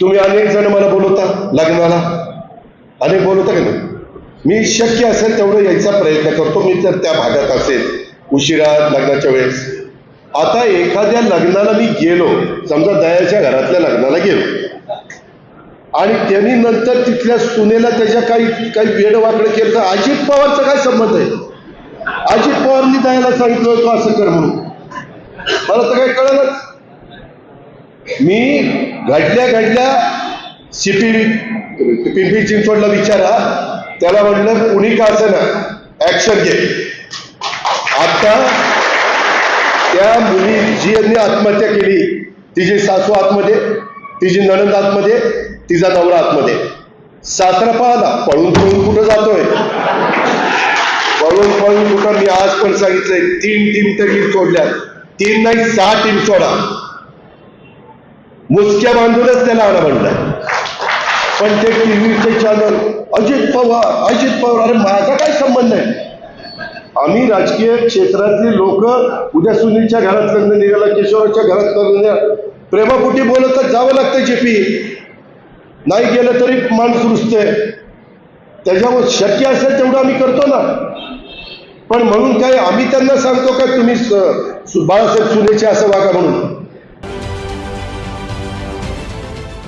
तुम्ही अनेक जण मला बोलवता लग्नाला. अनेक बोलवता का नाही? मी शक्य असेल तेवढं यायचा प्रयत्न करतो. मी जर त्या भागात असेल. उशिरा लग्नाच्या वेळेस. आता एखाद्या लग्नाला मी गेलो. समजा दयाच्या घरातल्या लग्नाला गेलो. आणि त्यांनी नंतर तिथल्या सुनेला त्याच्या काही काही वेड वाकडं केलं तर अजित पवारचा काय संबंध आहे? अजित पवारनी दयाला सांगितलं होतं असं कर म्हणून. मला तर काही कळलंच. मी घडल्या घडल्या सिपी पिंपरी चिंचवडला विचारा. त्याला म्हटलं कुणी का असं ना ऍक्शन घे. आता त्या मुली जी यांनी आत्महत्या केली तिची सासू आतमध्ये तिची नणंद आतमध्ये तिचा नवरा आतमध्ये. सासरा पाहला पळून पळून कुठं जातोय? पळून पळून कुठं? मी आज पण सांगितलंय तीन टीम तरी सोडल्या तीन नाही सहा टीम सोडा. मुसक्या बांधूनच त्याला आणा म्हणलं पण ते टीव्हीचे चॅनल अजित पवार अजित पवार अरे माझा काय संबंध आहे? आम्ही राजकीय क्षेत्रातली लोक उद्या सुनीलच्या घरात लग्न निघाला किशोराच्या घरात लग्न प्रेमापुटी बोलत तर जावं लागतं जेपी. नाही गेलं तरी माणूस रुजते त्याच्यामुळे शक्य असेल तेवढं आम्ही करतो ना. पण म्हणून काय आम्ही त्यांना सांगतो का तुम्ही स- बाळासाहेब सुनेचे असं वागा म्हणून?